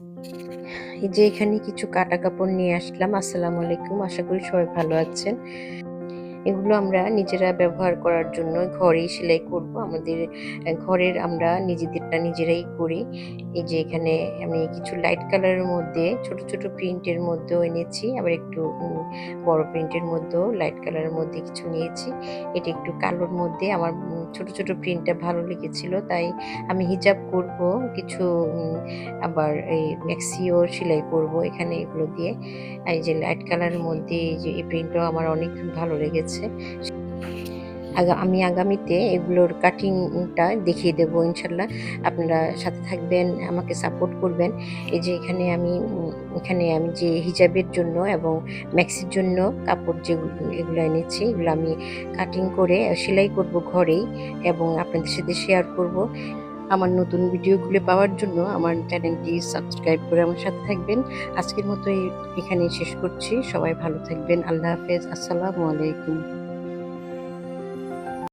এই যে এখানে কিছু কাটা কাপড় নিয়ে আসলাম, আসসালামু আলাইকুম। আশা করি সবাই ভালো আছেন। এগুলো আমরা নিজেরা ব্যবহার করার জন্য ঘরেই সেলাই করব। আমাদের ঘরের আমরা নিজেদেরটা নিজেরাই করি। এই যে এখানে আমি কিছু লাইট কালারের মধ্যে, ছোট ছোট প্রিন্টের মধ্যেও এনেছি। আবার একটু বড় প্রিন্টের মধ্যেও লাইট কালারের মধ্যে কিছু নিয়েছি। এটা একটু কালোর মধ্যে। আমার ছোট ছোট প্রিন্টটা ভালো লেগেছিল, তাই আমি হিজাব করব, কিছু আবার এই ম্যাক্সিও সেলাই করব এখানে এগুলো দিয়ে। এই যে লাইট কালারের মধ্যে এই যে এই প্রিন্টটাও আমার অনেক ভালো লেগেছে। আমি আগামীতে এগুলোর কাটিংটা দেখিয়ে দেবো, ইনশাল্লাহ। আপনারা সাথে থাকবেন, আমাকে সাপোর্ট করবেন। এই যে এখানে আমি এখানে আমি যে হিজাবের জন্য এবং ম্যাক্সির জন্য কাপড় যেগুলো এগুলো এনেছি, এগুলো আমি কাটিং করে সেলাই করব ঘরেই এবং আপনাদের সাথে শেয়ার করব। আমার নতুন ভিডিওগুলো পাওয়ার জন্য আমার চ্যানেলটি সাবস্ক্রাইব করে আমার সাথে থাকবেন। আজকের মতো এখানে শেষ করছি। সবাই ভালো থাকবেন। আল্লাহ হাফেজ। আসসালামু আলাইকুম।